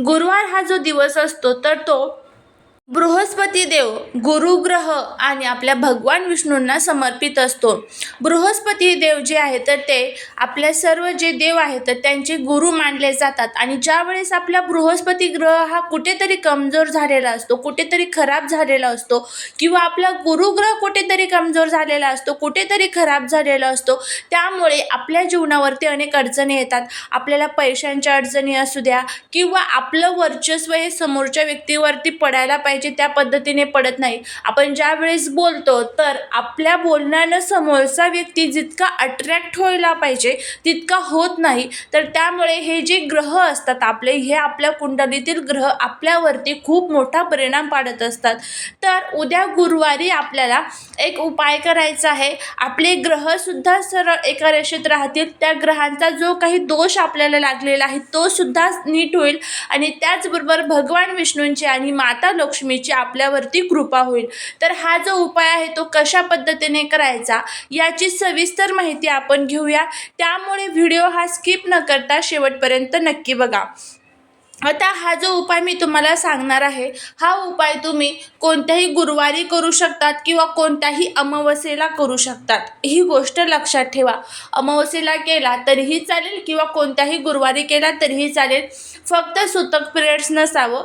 गुरुवार हा जो दिवस असतो तर तो बृहस्पती देव गुरुग्रह आणि आपल्या भगवान विष्णूंना समर्पित असतो. बृहस्पती देव जे आहे तर ते आपल्या सर्व जे देव आहेत तर त्यांचे गुरु मानले जातात. आणि ज्या वेळेस आपला बृहस्पती ग्रह हा कुठेतरी कमजोर झालेला असतो कुठेतरी खराब झालेला असतो किंवा आपला गुरुग्रह कुठेतरी कमजोर झालेला असतो कुठेतरी खराब झालेला असतो त्यामुळे आपल्या जीवनावरती अनेक अडचणी येतात. आपल्याला पैशांच्या अडचणी असू द्या किंवा आपलं वर्चस्व हे समोरच्या व्यक्तीवरती पडायला पाहिजे. त्या पद्धतीने पडत नाही. आपण ज्या वेळेस बोलतो तर आपल्या बोलण्यानं समोरचा व्यक्ती जितका अट्रॅक्ट व्हायला पाहिजे तितका होत नाही. तर त्यामुळे हे जे ग्रह असतात आपले हे आपल्या कुंडलीतील ग्रह आपल्यावरती खूप मोठा परिणाम पाडत असतात. तर उद्या गुरुवारी आपल्याला एक उपाय करायचा आहे. आपले ग्रहसुद्धा सरळ एका रेषेत राहतील. त्या ग्रहांचा जो काही दोष आपल्याला लागलेला आहे तो सुद्धा नीट होईल. आणि त्याचबरोबर भगवान विष्णूंची आणि माता लक्ष्मीची आपल्यावरती कृपा होईल. तर हा जो उपाय आहे तो कशा पद्धतीने करायचा याची सविस्तर माहिती आपण घेऊया. त्यामुळे व्हिडिओ हा स्किप न करता शेवटपर्यंत नक्की बघा. आता हा जो उपाय मी तुम्हाला सांगणार आहे हा उपाय तुम्ही कोणत्याही गुरुवारी करू शकतात किंवा कोणत्याही अमावस्येला करू शकतात. ही गोष्ट लक्षात ठेवा. अमावस्येला केला तरीही चालेल किंवा कोणत्याही गुरुवारी केला तरीही चालेल. फक्त सुतक पिरियड्स नसावं.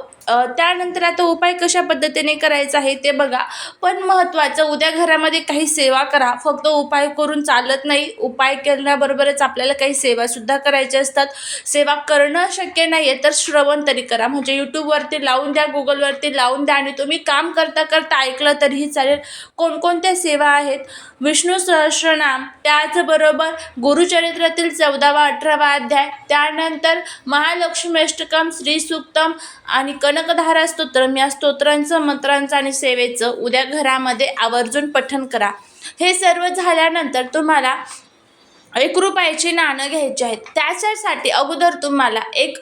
त्यानंतर आता उपाय कशा पद्धतीने करायचा आहे ते बघा. पण महत्त्वाचं उद्या घरामध्ये काही सेवा करा. फक्त उपाय करून चालत नाही. उपाय करण्याबरोबरच आपल्याला काही सेवासुद्धा करायच्या असतात. सेवा करणं शक्य नाही आहे तर श्रवण तरी करा. म्हणजे यूट्यूबवरती लावून द्या गुगलवरती लावून द्या आणि तुम्ही काम करता करता ऐकलं तरीही चालेल. कोणकोणत्या सेवा आहेत? विष्णू सहस्रनाम त्याचबरोबर गुरुचरित्रातील चौदावा अठरावा अध्याय त्यानंतर महालक्ष्मी अष्टकम श्री सूक्तम आणि कनकधारा स्तोत्रम. या स्तोत्रांचं मंत्रांचं आणि सेवेचं उद्या घरामध्ये आवर्जून पठण करा. हे सर्व झाल्यानंतर तुम्हाला एक रुपयाची नाणं घ्यायची आहेत. त्याच्यासाठी अगोदर तुम्हाला एक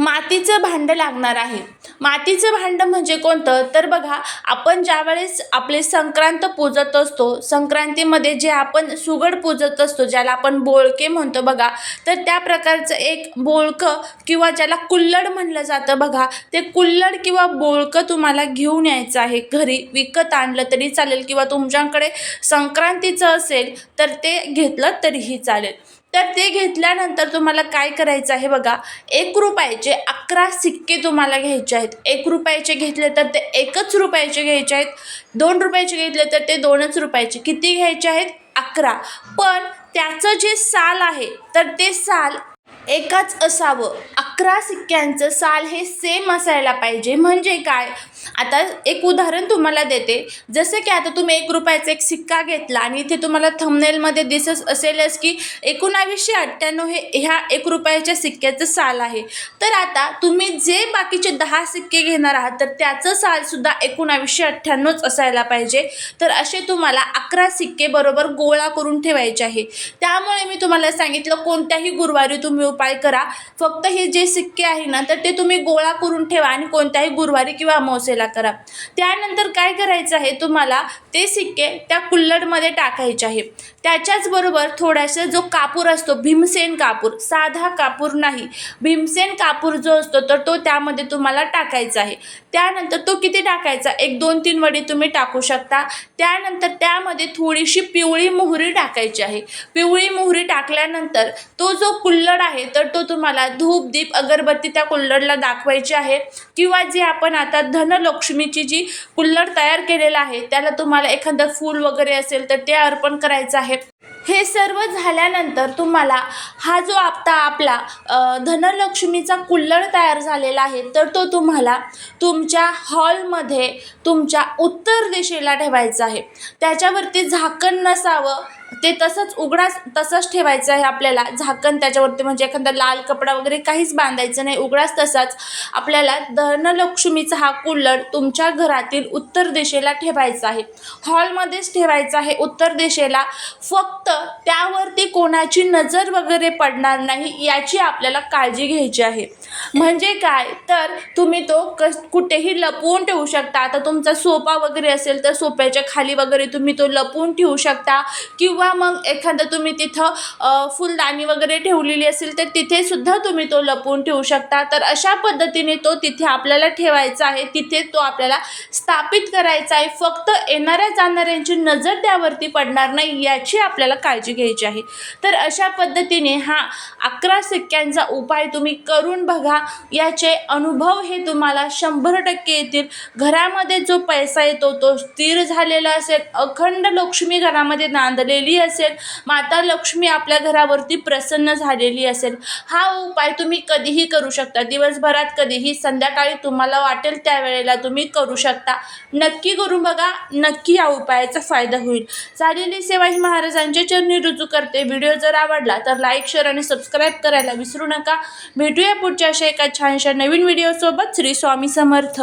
मातीचं भांडं लागणार आहे. मातीचं भांडं म्हणजे कोणतं? तर बघा आपण ज्यावेळेस आपले संक्रांत पूजत असतो संक्रांतीमध्ये जे आपण सुगड पूजत असतो ज्याला आपण बोळके म्हणतो बघा तर त्या प्रकारचं एक बोळकं किंवा ज्याला कुल्लड म्हणलं जातं बघा ते कुल्लड किंवा बोळकं तुम्हाला घेऊन यायचं आहे. घरी विकत आणलं तरी चालेल किंवा तुमच्याकडे संक्रांतीचं असेल तर ते घेतलं तरीही चालेल. तर ते घेतल्यानंतर तुम्हाला काय करायचं आहे बघा एक रुपयाचे अकरा सिक्के तुम्हाला घ्यायचे आहेत. एक रुपयाचे घेतले तर ते एकच रुपयाचे घ्यायचे आहेत. दोन रुपयाचे घेतले तर ते दोनच रुपयाचे. किती घ्यायचे आहेत? अकरा. पण त्याचं जे साल आहे तर ते साल एकाच असावं. अकरा सिक्क्यांचं साल हे सेम असायला पाहिजे. म्हणजे काय? आता एक उदाहरण तुम्हाला देते. जसं की आता तुम्ही एक रुपयाचा एक सिक्का घेतला आणि इथे तुम्हाला थंबनेलमध्ये दिसत असेलच की एकोणावीसशे अठ्ठ्याण्णव हे ह्या एक रुपयाच्या सिक्क्याचं साल आहे. तर आता तुम्ही जे बाकीचे दहा सिक्के घेणार आहात तर त्याचं सालसुद्धा एकोणावीसशे अठ्ठ्याण्णवच असायला पाहिजे. तर असे तुम्हाला अकरा सिक्के बरोबर गोळा करून ठेवायचे आहे. त्यामुळे मी तुम्हाला सांगितलं कोणत्याही गुरुवारी तुम्ही उपाय करा. फक्त हे जे सिक्के आहे ना तर ते तुम्ही गोळा करून ठेवा आणि कोणत्याही गुरुवारी किंवा अमावस्येला करा. त्यानंतर काय करायचं आहे तुम्हाला? ते सिक्के त्या कुल्लडमध्ये टाकायचे आहे. त्याच्याचबरोबर थोडासा जो कापूर असतो भीमसेन कापूर साधा कापूर नाही. भीमसेन कापूर जो असतो तर तो त्यामध्ये तुम्हाला टाकायचा आहे. त्यानंतर तो किती टाकायचा? एक दोन तीन वडी तुम्ही टाकू शकता. त्यानंतर त्यामध्ये थोडीशी पिवळी मोहरी टाकायची आहे. पिवळी मोहरी टाकल्यानंतर तो जो कुल्लड आहे तर तो तुम्हाला धूप दीप अगरबत्ती त्या कुल्लडला दाखवायची आहे. किंवा जे आपण आता धन धनलक्ष्मीची जी कुल्लड तयार केलेलं आहे त्याला तुम्हाला एखादं फूल वगैरे असेल तर ते अर्पण करायचं आहे. हे सर्व झाल्यानंतर तुम्हाला हा जो आपता आपला धनलक्ष्मीचा कुल्लड तयार झालेला आहे तर तो तुम्हाला तुमच्या हॉलमध्ये तुमच्या उत्तर दिशेला ठेवायचा आहे. त्याच्यावरती झाकण नसावं ते तसंच उघडाच तसंच ठेवायचं आहे आपल्याला. झाकण त्याच्यावरती म्हणजे एखादा लाल कपडा वगैरे काहीच बांधायचं नाही. उघडाच तसाच आपल्याला धनलक्ष्मीचा हा कुल्लड तुमच्या घरातील उत्तर दिशेला ठेवायचा आहे. हॉलमध्येच ठेवायचा आहे. उत्तर दिशेला फक्त त्यावरती कोणाची नजर वगैरे पडणार नाही याची आपल्याला काळजी घ्यायची आहे. म्हणजे काय? तर तुम्ही तो कस कुठेही लपवून ठेवू शकता. आता तुमचा सोफा वगैरे असेल तर सोफ्याच्या खाली वगैरे तुम्ही तो लपवून ठेवू शकता किंवा मग एखादं तुम्ही तिथं फुलदाणी वगैरे ठेवलेली असेल तर तिथेसुद्धा तुम्ही तो लपवून ठेवू शकता. तर अशा पद्धतीने तो तिथे आपल्याला ठेवायचा आहे. तिथे तो आपल्याला स्थापित करायचा आहे. फक्त येणाऱ्या जाणाऱ्यांची नजर त्यावरती पडणार नाही याची आपल्याला काळजी घ्यायची आहे. तर अशा पद्धतीने हा अकरा सिक्क्यांचा उपाय तुम्ही करून बघा. याचे अनुभव हे तुम्हाला शंभर टक्के येतील. घरामध्ये जो पैसा येतो तो स्थिर झालेला असेल. अखंड लक्ष्मी घरामध्ये नांदलेली असेल माता लक्ष्मी आपल्या घरावरती प्रसन्न झालेली असेल हा उपाय तुम्ही कधीही करू शकता. दिवसभरात कधीही संध्याकाळी तुम्हाला वाटेल त्यावेळेला तुम्ही करू शकता. नक्की करून बघा नक्की या उपायाचा फायदा होईल. झालेली सेवा ही महाराजांच्या चरणी रुजू करते. व्हिडिओ जर आवडला तर लाईक शेअर आणि सबस्क्राईब करायला विसरू नका. भेटूया पुढच्या अशा एका छानशा नवीन व्हिडिओसोबत. श्री स्वामी समर्थ.